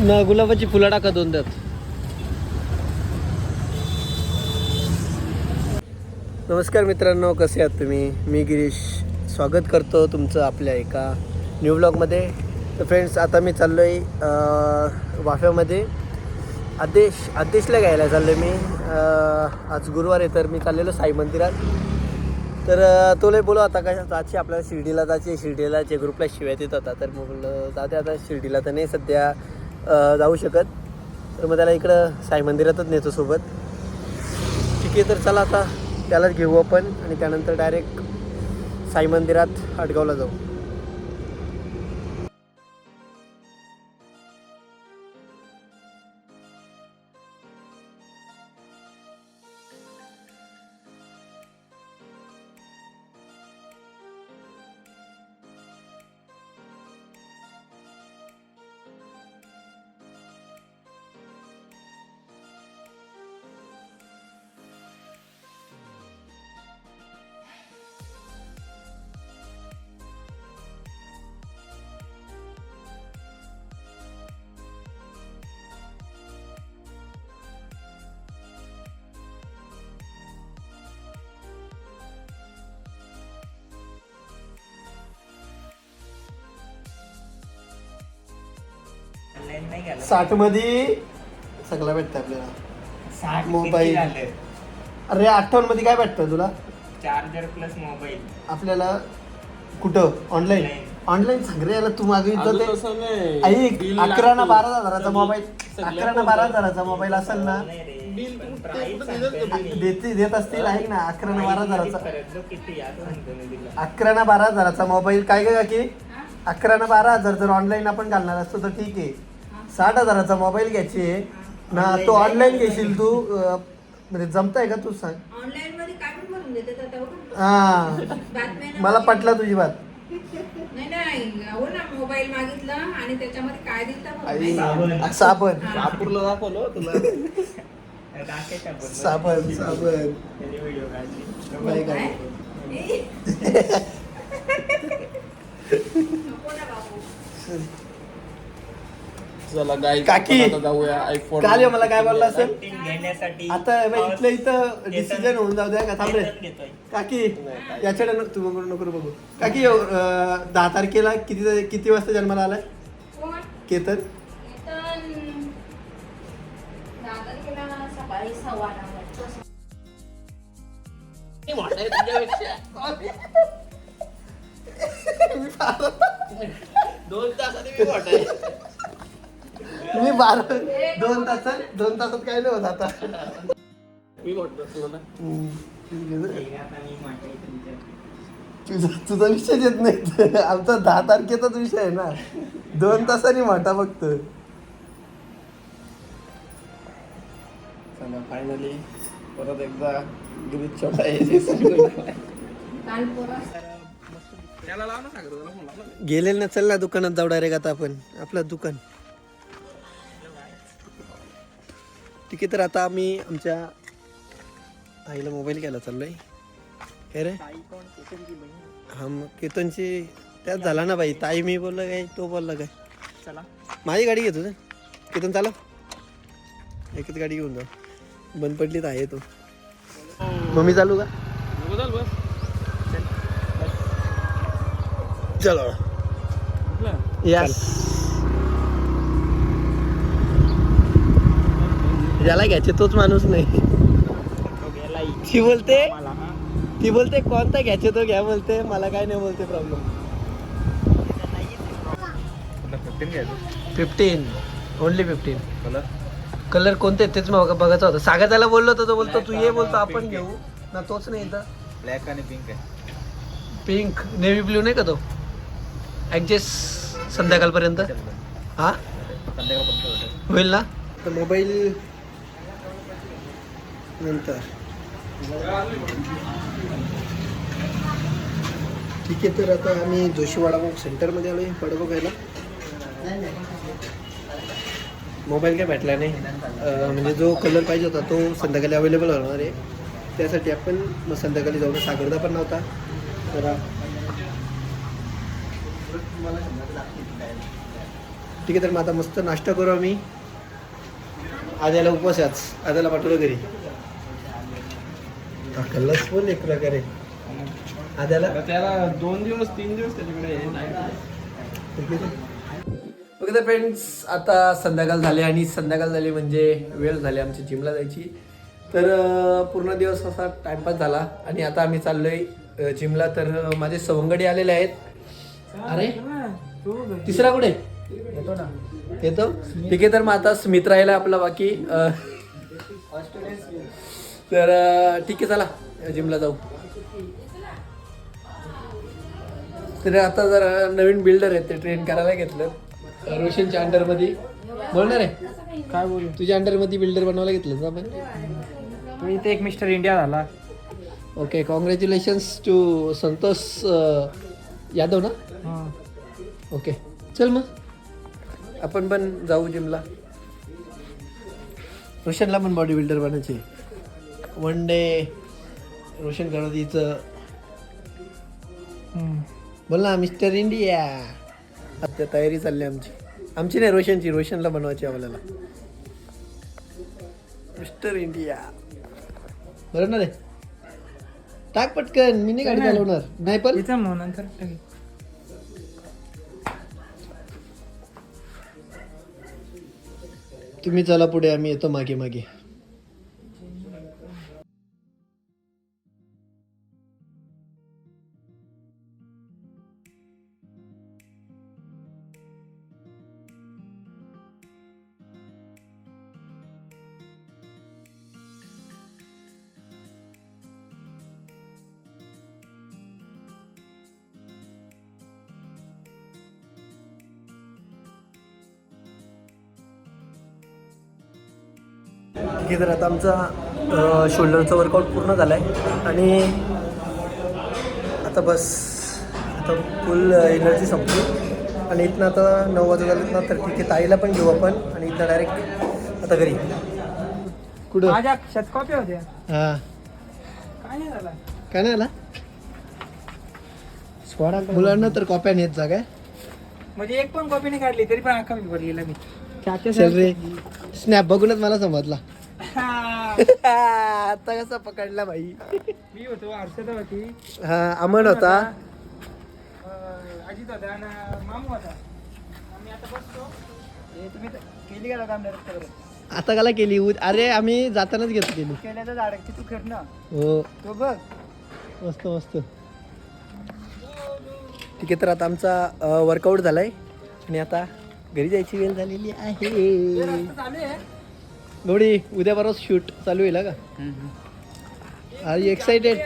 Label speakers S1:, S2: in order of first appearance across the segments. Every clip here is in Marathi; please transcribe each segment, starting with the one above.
S1: ना गुलाबाची फुलं टाका दोन त्यात. नमस्कार मित्रांनो कसे आहात तुम्ही? मी गिरीश. स्वागत करतो तुमचं आपल्या एका न्यू ब्लॉगमध्ये तर फ्रेंड्स आता मी चाललो आहे वाफ्यामध्ये. आदेश आदेशला घ्यायला चाललो मी. आज गुरुवार आहे तर मी चाललेलो साई मंदिरात. तर तो लय बोलू आता काय जायची आपल्याला शिर्डीला जायची शिर्डीला जे ग्रुपला शिवाय येत होता. तर मग बोललं जाते आता शिर्डीला तर नाही सध्या. जाऊ शकत. तर मग त्याला इकडं साई मंदिरातच नेतो सोबत. ठीक आहे तर चला आता त्यालाच घेऊ आपण आणि त्यानंतर डायरेक्ट साई मंदिरात आटगावला जाऊ. साठमध्ये सगळं भेटतं आपल्याला. मोबाईल. अरे अठ्ठावन्नमध्ये काय भेटतं तुला?
S2: Charger plus mobile.
S1: आपल्याला कुठं? ऑनलाईन? ऑनलाईन. सांग रे याला तू मागितलं ते ऐक अकरा ना बारा हजाराचा मोबाईल अकरा ना बारा हजाराचा मोबाईल असेल ना देते देत असतील ऐक ना. अकरा ना बारा हजाराचा
S2: किती आता सांगतो मी तुला.
S1: अकरा ना बारा हजाराचा मोबाईल काय ग की अकरा ना बारा हजार जर ऑनलाईन आपण घालणार असतो तर ठीक आहे. साठ हजाराचा मोबाईल घ्यायची आहे. ना तो ऑनलाईन घेशील तू? अं, म्हणजे जमताय का तू सांग.
S3: ऑनलाईन मध्ये आता बघ.
S1: हा.
S3: बातम्या
S1: मला पटला तुझी बात.
S3: नाही नाही हो ना मोबाईल मागितला आणि त्याच्यामध्ये काय दिलं
S1: आई,
S2: साबण.
S1: साबण.
S4: नागपूरला दाखवलं तुला.
S2: राकेश आपण
S1: साबण साबण.
S2: त्याने व्हिडिओ काढली.
S1: बाई काय?
S3: नको ना बाबू.
S4: चला गाई
S1: काकी.
S4: आता जाऊया आयफोन
S1: काल मला काय बोलला असेल?
S2: घेण्यासाठी
S1: आता बाई इथल्या इथं डिसिजन होऊन जाऊ द्या का? थांब रे.
S2: घेतात घेतोय.
S1: काकी याच्याकडे नको- तू नको नको बघू. काकी अं, दहा तारखेला किती किती वाजता जन्माला आलाय?
S3: कोण?
S1: केतन.
S3: इथं दहा तारखेला सकाळी सव्वा नऊ वाजता.
S4: दोन तासाने मी वाटाय
S1: मी बारा दोन तासात दोन तासात काय नाही होत आता. तुझा तुझा विषय येत नाही. आमचा दहा तारखेचाच विषय आहे ना. दोन तासांनी म्हटा फक्त.
S4: चला फायनली परत एकदा गिरीश छोटा.
S1: गेलेलं ना चल ना दुकानात जाऊ डायरेक्ट आता आपण. आपलं दुकान. ठीक आहे तर आता आम्ही आमच्या आईला मोबाईल घ्यायला चाललोय. काय रे?
S2: ताई कोण? केतनची बहीण.
S1: हा मग केतनची त्यात झाला ना बाई. ताई मी बोलला काय तो बोलला काय?
S2: चला.
S1: माझी गाडी घेतो ना केतन चालव. एकच गाडी घेऊन जा बंद पडली तर आहे तो. मम्मी चालू का?
S4: चाल
S1: चलो. यस ज्याला घ्यायचे तोच माणूस नाही.
S2: तो
S1: बोलते ती बोलते कोणता घ्यायचे तो घ्या बोलते मला काय नाही बोलते problem fifteen only fifteen colour कोणते? तेच मग बघायचं होतं. सागर त्याला बोललो होतो तो बोलतो तू ये बोलतो आपण घेऊ. ना तोच नाही इथं.
S4: ब्लॅक आणि पिंक आहे.
S1: पिंक नेव्ही ब्ल्यू नाही का तो? ॲडजस्ट संध्याकाळपर्यंत? हा?
S4: संध्याकाळपर्यंत
S1: होईल ना? तर मोबाईल नंतर. ठीक आहे तर आता आम्ही जोशी वडापाव सेंटरमध्ये आलो आहे वडापाव खायला मोबाईल काय भेटला नाही. म्हणजे जो कलर पाहिजे होता तो संध्याकाळी अवेलेबल होणार आहे. त्यासाठी आपण मग संध्याकाळी जाऊन सागरदा पण नव्हता. तर ठीक आहे तर मग आता मस्त नाश्ता करू आम्ही. आद्याला उपवास आज. आद्याला पाठवलं घरी. कल्लाच पण एक प्रकारे. आद्याला?
S4: त्याला दोन दिवस तीन दिवस त्याच्याकडे नाही
S1: ओके. तर फ्रेंड्स आता संध्याकाळ झाली आणि संध्याकाळ झाली म्हणजे वेळ झाली आमची जिमला जायची. तर पूर्ण दिवस असा टाइमपास झाला आणि आता आम्ही चाललोय जिमला तर माझे सवंगडी आलेले आहेत. अरे तिसरा कुठे?
S2: येतो. ना
S1: येतो ठीक आहे तर मग आता स्मित राहिला आपला बाकी. तर ठीक आहे चला जिमला जाऊ. तर आता जरा नवीन बिल्डर आहेत ते ट्रेन करायला घेतलं. रोशनच्या अंडरमध्ये बोलणार आहे
S2: काय बोलू?
S1: तुझ्या अंडरमध्ये बिल्डर बनवायला घेतलं आपण?
S2: तू इथे एक मिस्टर इंडिया झाला.
S1: Okay congratulations to Santosh Yadav ना? ओके चल मग. आपण पण जाऊ जिमला रोशनला पण बॉडी बिल्डर बनायचे वन डे रोशन गणपतीचं बोल ना मिस्टर इंडिया. आता तयारी चालली आमची. आमची नाही रोशनची. रोशनला बनवायची आपल्याला. Mister India. बरोबर ना रे. टाक पटकन. मी नाही गाडी चालवणार. नाही पण.
S2: इथं मग नंतर.
S1: तुम्ही चला पुढे आम्ही येतो मागे मागे. आहे तर आता आमचा शोल्डरचा वर्कआउट पूर्ण झाला आहे आणि आता बस आता फुल एनर्जी संपली. आणि इथनं आता नऊ वाजता झालेत ना तर ठीक आहे ताईला पण घेऊ आपण आणि इथनं डायरेक्ट आता घरी. कुठं?
S2: माझ्या होत्या.
S1: हां.
S2: काय नाही झाला?
S1: काय नाही आला. मुलांना तर कॉप्या नेत जा काय?
S2: म्हणजे एक पण कॉपी नाही काढली तरी पण अख्खा मी भरलेला मी.
S1: स्नॅप बघूनच मला समजला. आता कसा पकडला भाई
S2: मी होतो हर्षदा होती.
S1: हा अमन होता?
S2: अजित होता आणि मामू होता. आम्ही आता बसतो हे तुम्ही केली का काम डायरेक्ट
S1: आता काला केली. अरे आम्ही जातानाच घेतो केली.
S2: केल्याचं झाड तू कर ना
S1: हो.
S2: तो बघ.
S1: मस्त मस्त. ठीक आहे तर आता आमचा वर्कआउट झालाय. आणि आता घरी जायची वेळ झालेली आहे. गौडी उद्या परवा शूट चालू होईल का आर यू एक्साइटेड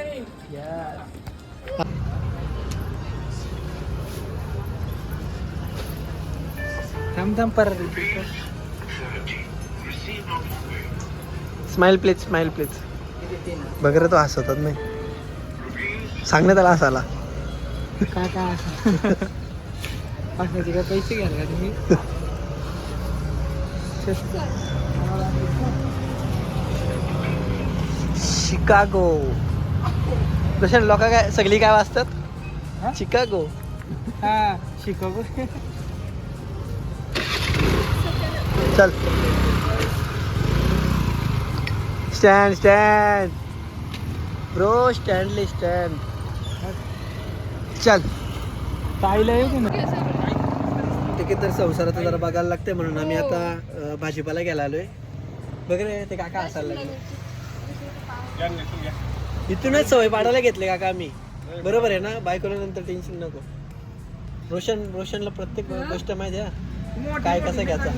S2: थांब थांब परत
S1: स्माइल प्लीज स्माइल प्लीज बघ तो हसवतात नाही. सांगण्यात आला हसाला
S2: काय काय असं पाचण्याचे काय पैसे घ्याल का तुम्ही?
S1: शिकागो जसे लोक काय सगळी काय? वाचतात? शिकागो
S2: हा शिकव
S1: चल. स्टँड स्टँड ब्रो स्टँडली स्टँड चल. ठीक आहे तर संसाराचं जरा बघायला लागते म्हणून आम्ही आता भाजीपाला घ्यायला आलोय. बघ रे ते काका असायला लागले. इथूनच सवय पाडायला घेतले काका आम्ही. बरोबर आहे ना? बायकोला नंतर टेन्शन नको. रोशन रोशनला प्रत्येक गोष्ट माहिती आहे हा? काय कसं घ्यायचा.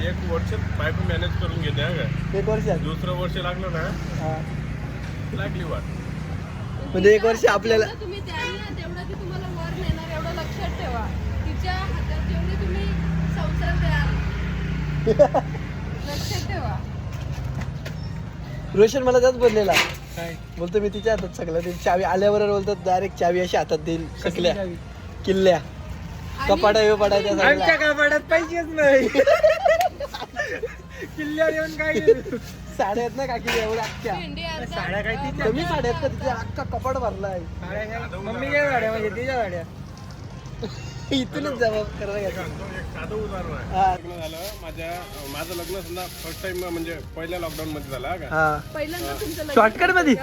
S5: एक वर्ष बायको मॅनेज करून घेते हा का
S1: एक वर्ष.
S5: दुसरं वर्ष लागलं ना
S1: हा.
S5: लागली वाट.
S1: म्हणजे एक वर्ष आपल्याला
S6: तुम्ही द्याल ना तेवढं ती तुम्हाला वर नेणार एवढं लक्षात ठेवा. तिच्या हातात जेवढे तुम्ही संसार द्याल लक्षात ठेवा
S1: रोशन मला त्याच बोललेला.
S2: काय?
S1: बोलतो मी तिच्या हातात सगळं ते चावी आल्यावर बोलतात डायरेक्ट चावी अशी हातात देईल. सगळ्या.
S2: चावी?
S1: किल्ल्या. कपाडा बिपाडा त्या
S2: आमच्या
S1: सगळ्या
S2: कपाटात पैसेच नाही. किल्ल्यावर येऊन काय
S1: साड्या आहेत ना काकी एवढ्या अख्ख्या.
S2: साड्या काय तिच्या?
S1: कमी साड्या आहेत का तिथे अख्खा कपाट भरलाय.
S2: साड्या काय? मम्मी काय साड्या म्हणजे तिच्या साड्या.
S1: इथूनच जबाब करायला
S5: साधं उदाहरण आहे.
S1: हा.
S5: लग्न झालं माझ्या माझं लग्न समजा फर्स्ट टाइम म्हणजे पहिल्या लॉकडाऊन मध्ये झालं का?
S1: हा.
S6: पहिल्यांदा तुमचं लग्न
S1: शॉर्टकटमध्ये?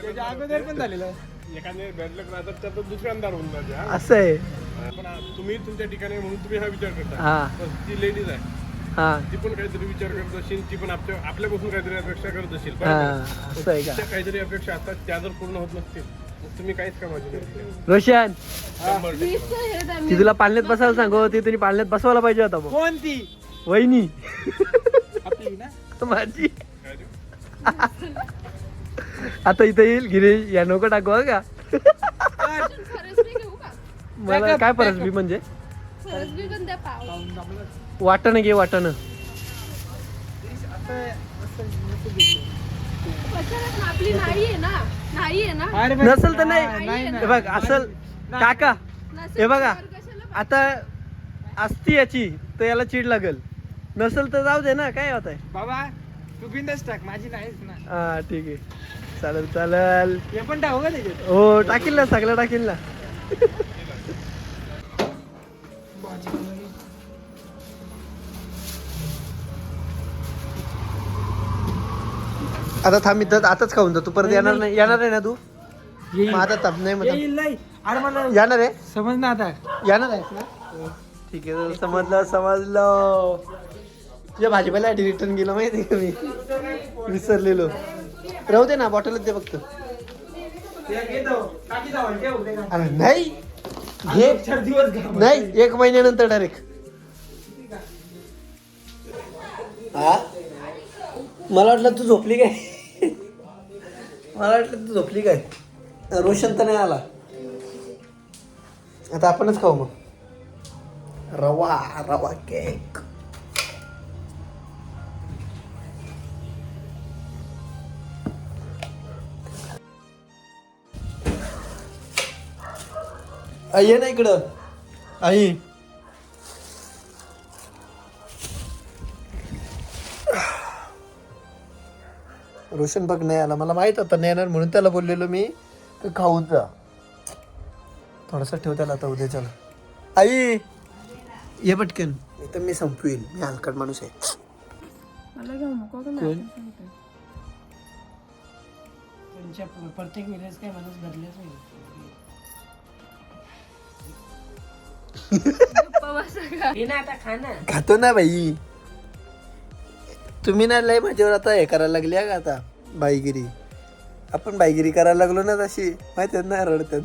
S2: त्याच्या अगोदर पण झालेलं.
S5: एखाद्या राहतात त्यात दुकानदार होऊन जाते हा?
S1: असं आहे.
S5: पण तुम्ही तुमच्या ठिकाणी म्हणून तुम्ही हा विचार करता.
S1: हा.
S5: पण ती लेडीज आहे.
S1: हा.
S5: ती पण काहीतरी विचार करत असेल ती पण आपल्या आपल्यापासून काहीतरी अपेक्षा करत असेल
S1: हा
S5: बरोबर?
S1: असं आहे का?
S5: तिच्या काहीतरी अपेक्षा असतात त्या जर पूर्ण होत नसतील तुम्ही काहीच
S1: रोशन
S6: मी.
S1: ती तुला पाळण्यात बसायला सांगू ती तुम्ही पाळण्यात बसवायला पाहिजे होता
S2: कोणती?
S1: वहिनी.
S2: आपली ना?
S1: माझी? आता इथं येईल गिरीश या नको टाकू हा का?
S6: फरसबी घेऊ का?
S1: मला काय परसबी म्हणजे?
S6: फरसबी पण द्या पाव?
S1: वाटणं घे वाटणं.
S6: आपली नाही आहे ना नाही आहे ना.
S2: अरे
S1: नसल तर नाही.
S6: नाही
S1: हे बघ असल. काका
S6: नसेल
S1: हे बघा.
S6: तर कशाला
S1: आता असती याची तर याला चीड लागल. नसल तर जाऊ दे ना काय होत आहे
S2: बाबा तू बिंदच टाक माझी नाहीच ना.
S1: हा ठीक आहे. चालेल चालेल.
S2: हे पण टाकू का त्याच्यात?
S1: हो टाकील ना सगळं टाकील ना. आता थांब इथं आताच खाऊन जा तू परत येणार नाही. येणार आहे ना तू?
S2: येईल.
S1: मग आता थांब नाही मग
S2: येईल नाही. अरे मला.
S1: येणार आहे?
S2: समज ना आता.
S1: येणार आहेस ना? ठीक आहे समजलं समजलं. तुझ्या भाजीपाला रिटर्न गेलो माहिती का मी? विसरलेलो. राहू दे ना बॉटलच दे फक्त. अरे नाही. घे.
S2: चार दिवस घाम.
S1: नाही एक महिन्यानंतर डायरेक्ट हा? मला वाटलं तू झोपली काय? मला वाटलं तू झोपली काय? रोशन तर नाही आला. आता आपणच खाऊ मग. रवा रवा केक आई ये ना इकडं. आई रोशन बघ नाही आला मला माहीत होता नाही येणार म्हणून त्याला बोललेलो मी. खाऊन जा. थोडासा ठेव त्याला आता उद्या चला. आई! ये पटकन. नाही तर मी संपवील मी हलकट माणूस आहे.
S2: प्रत्येक वेळेस काय माणूस बदलच नाही.
S1: खातो ना बाई. तुम्ही ना लय माझ्यावर आता हे करायला लागली आहे का आता? बाईगिरी. आपण बाईगिरी करायला लागलो ना तशी. माहिती ना रडतात.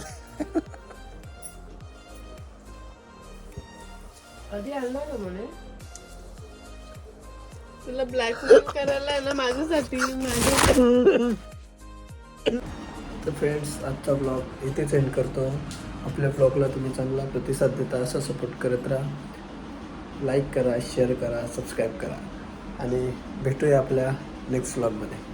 S6: तुला ब्लॅकमेल करायला आहे ना माझ्यासाठी माझ्या
S1: तर फ्रेंड्स आजचा ब्लॉग इथेच एंड करतो. आपल्या ब्लॉगला तुम्ही चांगला प्रतिसाद देता असा सपोर्ट करत राहा. लाईक करा शेअर करा सबस्क्राईब करा. आणि भेटूया आपल्या नेक्स्ट व्लॉगमध्ये